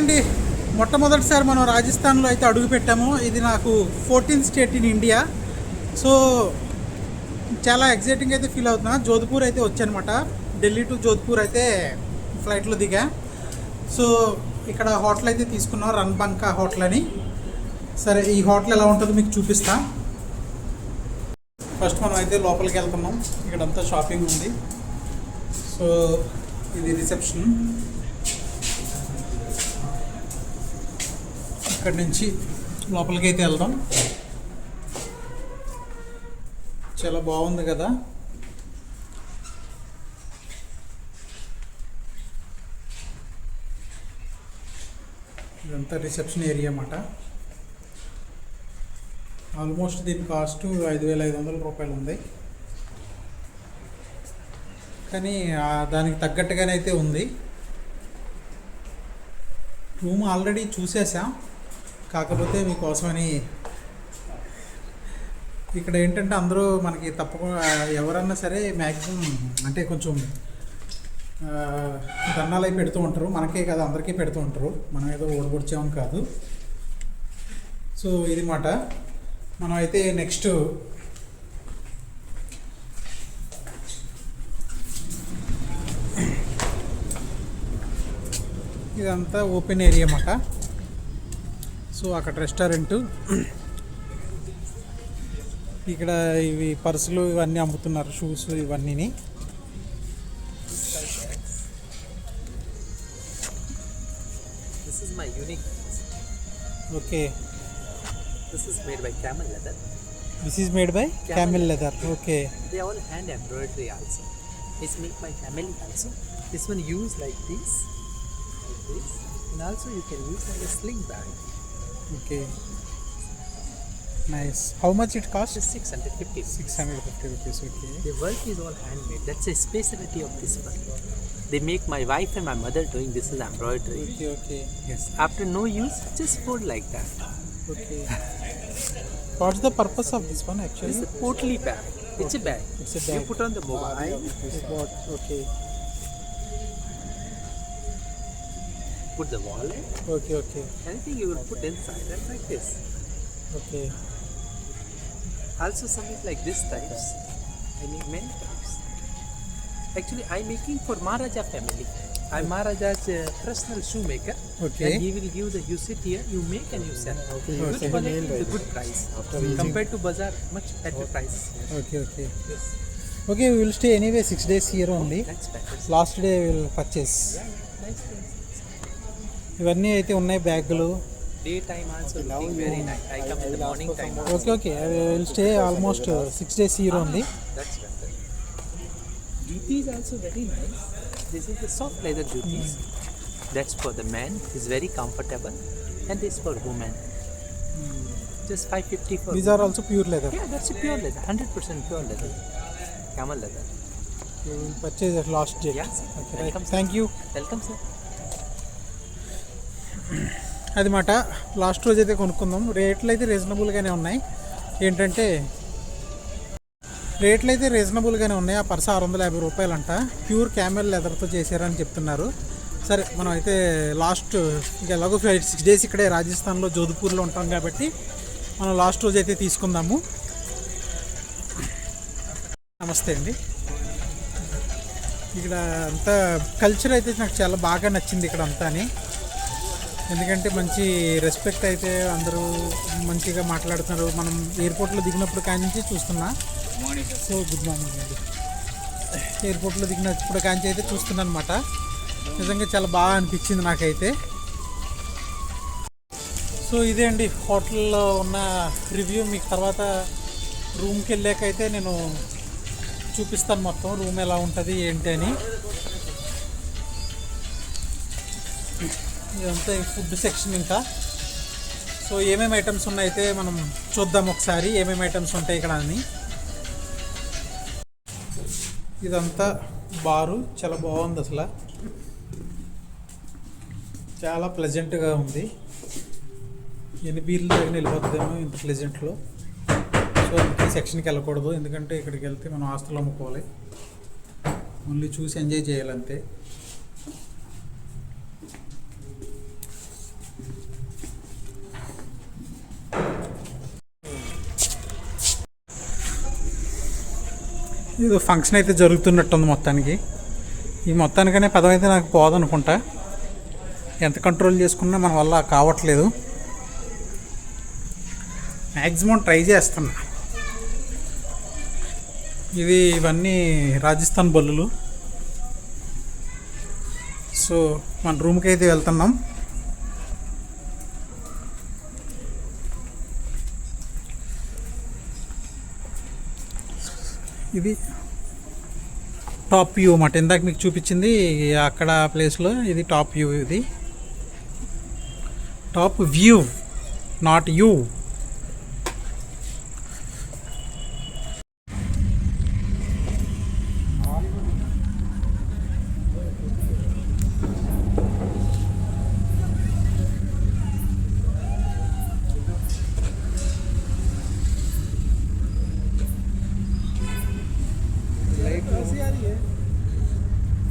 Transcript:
అండి. మొట్టమొదటిసారి మనం రాజస్థాన్లో అయితే అడుగుపెట్టాము ఇది నాకు fourteenth state in India. So చాలా ఎగ్జైటింగ్ అయితే ఫీల్ అవుతున్నా. జోధ్పూర్ అయితే వచ్చానమాట. ఢిల్లీ టు జోధ్పూర్ అయితే ఫ్లైట్లో దిగా. సో ఇక్కడ హోటల్ అయితే తీసుకున్నాం. రన్బంకా హోటల్ అని. సరే ఈ హోటల్ ఎలా ఉంటుందో మీకు చూపిస్తా. ఫస్ట్ మనం అయితే లోపలికి వెళ్తున్నాం. ఇక్కడంతా షాపింగ్ ఉంది. సో ఇది రిసెప్షన్. అక్కడి నుంచి లోపలికి అయితే వెళ్దాం. చాలా బాగుంది కదా. ఇదంతా రిసెప్షన్ ఏరియా అన్నమాట. ఆల్మోస్ట్ దీని కాస్ట్ ఐదు వేల ఐదు వందల రూపాయలు ఉంది. కానీ దానికి తగ్గట్టుగానే అయితే ఉంది. రూమ్ ఆల్రెడీ చూసేసాం. కాకపోతే మీకోసమని ఇక్కడ ఏంటంటే అందరూ మనకి తప్పకుండా ఎవరన్నా సరే మ్యాక్సిమం అంటే కొంచెం దన్నాలు అవి అయి పెడుతూ ఉంటారు. మనకే కాదు అందరికీ పెడుతూ ఉంటారు. మనం ఏదో ఓడగొడిచామని కాదు. సో ఇది మాట. మనం అయితే నెక్స్ట్ ఇదంతా ఓపెన్ ఏరియా అన్నమాట సో అక్కడ రెస్టారెంట్ ఇక్కడ ఇవి పర్సులు ఇవన్నీ అమ్ముతున్నారు షూస్ ఇవన్నీని This is my unique. Okay This is made by camel leather. This is made by camel leather okay They all hand embroidery also. It's made by family also. This one use like this, like this, and also you can use like a sling Okay. Nice. How much it costs? 650. 650 rupees, okay. The work is all handmade. That's a specialty of this work. They make my wife and my mother doing this is embroidery. Okay, okay. Yes. After no use, just fold like that. Okay. What's the purpose of this one actually? It's a portly bag. It's a bag. It's a bag. You put on the mobile. Okay. put the wallet. Okay, okay. Anything you will put inside and like this. Okay. Also something like this types. I make many types. Actually, I'm making for Maharaja family. I'm Maharaja's uh, personal shoemaker. Okay. And he will give the, you sit here, you make and you sell. Okay. You okay. Good quality a good price. After Compared to bazaar, much better okay. price. Okay, okay. Yes. Okay, we will stay anyway six days here only. Oh, that's better. Last day we will purchase. Yeah, yeah. Nice, nice. ఇవన్నీ అయితే ఉన్నాయి బ్యాగులు also. Okay okay will stay almost six days That's better. Jutis also very nice. This is the soft leather jutis. That's for the man. It's very comfortable. And this for women. Just 550 for these are also pure leather Yeah, that's a pure leather. 100% pure leather. Camel leather. Purchase last day Yeah, sir. Welcome, sir. Thank you Welcome, sir. అది మాట. Last రోజు అయితే కొనుక్కుందాం. రేట్లు అయితే రీజనబుల్గానే ఉన్నాయి. ఏంటంటే రేట్లు అయితే రీజనబుల్గానే ఉన్నాయి. ఆ పర్స ఆరు వందల యాభై రూపాయలంట. ప్యూర్ క్యామెల్ లెదర్తో చేశారని చెప్తున్నారు. సరే మనం అయితే లాస్ట్ ఇక ఎలాగో ఫైవ్ సిక్స్ డేస్ ఇక్కడే రాజస్థాన్లో జోధ్పూర్లో ఉంటాం కాబట్టి మనం లాస్ట్ రోజు అయితే తీసుకుందాము. నమస్తే అండి. ఇక్కడ అంతా కల్చర్ అయితే నాకు చాలా బాగా నచ్చింది ఇక్కడ అంతాని ఎందుకంటే మంచి రెస్పెక్ట్ అయితే అందరూ మంచిగా మాట్లాడుతున్నారు. మనం ఎయిర్పోర్ట్లో దిగినప్పుడు కానించి చూస్తున్నా. సో గుడ్ మార్నింగ్ అండి. ఎయిర్పోర్ట్లో దిగినప్పుడు కాంచి అయితే చూస్తున్నాను అనమాట నిజంగా చాలా బాగా అనిపించింది నాకైతే. సో ఇదే అండి హోటల్లో ఉన్న రివ్యూ మీకు తర్వాత రూమ్కి వెళ్ళాక అయితే నేను చూపిస్తాను మొత్తం. రూమ్ ఎలా ఉంటుంది ఏంటి అని. ఇదంతా ఫుడ్ సెక్షన్ ఇంకా. సో ఏమేమి ఐటమ్స్ ఉన్నాయితే మనం చూద్దాం ఒకసారి. ఏమేమి ఐటమ్స్ ఉంటాయి ఇక్కడ అని. ఇదంతా బారు. చాలా బాగుంది అసలు. చాలా ప్లెజెంట్గా ఉంది. ఎన్ని బీర్లు దగ్గర వెళ్ళిపోతుందేమో ఇంత ప్లెజెంట్లో సో ఈ సెక్షన్కి వెళ్ళకూడదు. ఎందుకంటే ఇక్కడికి వెళ్తే మనం ఆస్తులు అమ్ముకోవాలి. ఓన్లీ చూసి ఎంజాయ్ చేయాలంతే. ఏదో ఫంక్షన్ అయితే జరుగుతున్నట్టుంది మొత్తానికి. ఈ మొత్తానికనే పదం అయితే నాకు పోదనుకుంటా. ఎంత కంట్రోల్ చేసుకున్నా మన వల్ల కావట్లేదు. మ్యాక్సిమం ట్రై చేస్తున్నా. ఇది ఇవన్నీ రాజస్థాన్ బల్లులు. సో మన రూమ్కి అయితే వెళ్తున్నాం. ఇది టాప్ వ్యూ అన్నమాట. ఇందాక మీకు చూపించింది అక్కడ ప్లేస్లో ఇది టాప్ వ్యూ ఇది. Top view not you